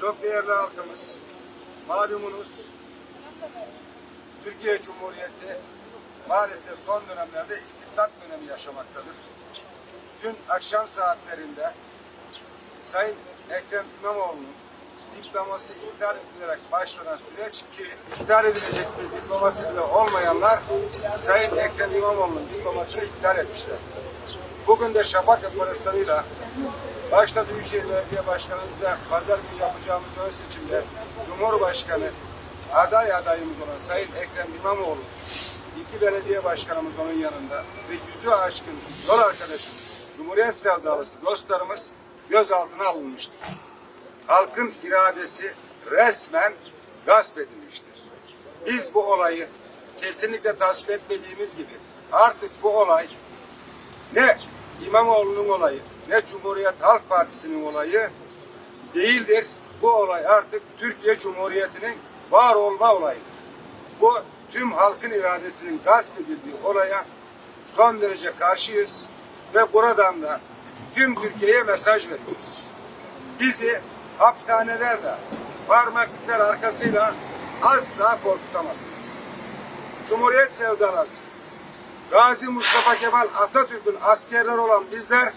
Çok değerli halkımız, malumunuz Türkiye Cumhuriyeti maalesef son dönemlerde istibdat dönemi yaşamaktadır. Dün akşam saatlerinde Sayın Ekrem İmamoğlu'nun diploması iptal edilerek başlanan süreç ki iptal edilecek bir diploması bile olmayanlar Sayın Ekrem İmamoğlu'nun diplomasını iptal etmişler. Bugün de Şafak operasyonuyla başta Büyükşehir Belediye Başkanımızla pazar günü yapacağımız ön seçimde Cumhurbaşkanı aday adayımız olan Sayın Ekrem İmamoğlu iki belediye başkanımız onun yanında ve yüzü aşkın yol arkadaşımız, Cumhuriyet sevdalısı dostlarımız gözaltına alınmıştır. Halkın iradesi resmen gasp edilmiştir. Biz bu olayı kesinlikle tasvip etmediğimiz gibi artık bu olay ne İmamoğlu'nun olayı ne Cumhuriyet Halk Partisi'nin olayı değildir. Bu olay artık Türkiye Cumhuriyeti'nin var olma olayıdır. Bu tüm halkın iradesinin gasp edildiği olaya son derece karşıyız ve buradan da tüm Türkiye'ye mesaj veriyoruz. Bizi hapishanelerle, parmaklıklar arkasıyla asla korkutamazsınız. Cumhuriyet sevdalısı, Gazi Mustafa Kemal Atatürk'ün askerleri olan bizler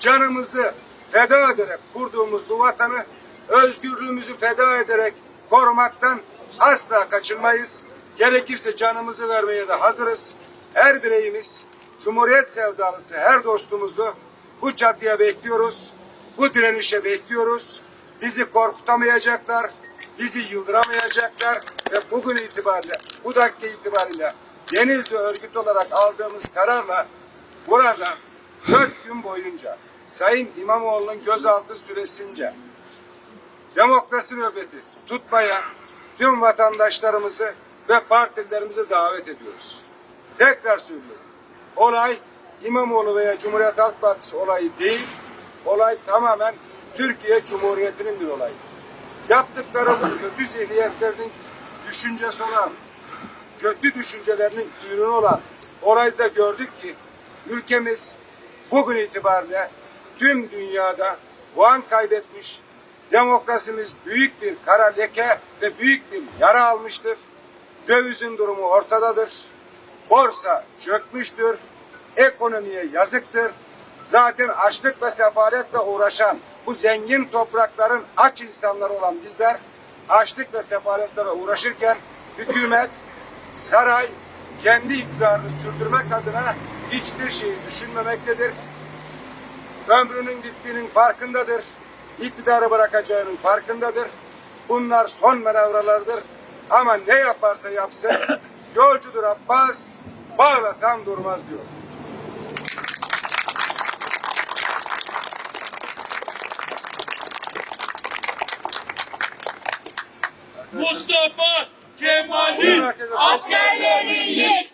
canımızı feda ederek kurduğumuz bu vatanı özgürlüğümüzü feda ederek korumaktan asla kaçınmayız. Gerekirse canımızı vermeye de hazırız. Her bireyimiz Cumhuriyet sevdalısı her dostumuzu bu çatıya bekliyoruz. Bu direnişe bekliyoruz. Bizi korkutamayacaklar, bizi yıldıramayacaklar ve bugün itibariyle, bu dakika itibariyle Denizli örgüt olarak aldığımız kararla burada dört gün boyunca Sayın İmamoğlu'nun gözaltı süresince demokrasi nöbeti tutmaya tüm vatandaşlarımızı ve partilerimizi davet ediyoruz. Tekrar söylüyorum. Olay İmamoğlu veya Cumhuriyet Halk Partisi olayı değil, olay tamamen Türkiye Cumhuriyeti'nin bir olayı. Yaptıkları bu kötü zihniyetlerinin düşüncesi olan, kötü düşüncelerinin ürünü olan olayda gördük ki ülkemiz bugün itibariyle tüm dünyada puan kaybetmiş, demokrasimiz büyük bir kara leke ve büyük bir yara almıştır. Dövizin durumu ortadadır. Borsa çökmüştür. Ekonomiye yazıktır. Zaten açlık ve sefaletle uğraşan bu zengin toprakların aç insanları olan bizler açlık ve sefaletlere uğraşırken hükümet, saray kendi iktidarını sürdürmek adına hiçbir şeyi düşünmemektedir. Ömrünün bittiğinin farkındadır. İktidarı bırakacağının farkındadır. Bunlar son manevralardır. Ama ne yaparsa yapsın yolcudur Abbas, bağlasan durmaz diyor. Mustafa Kemal'in askerleri yes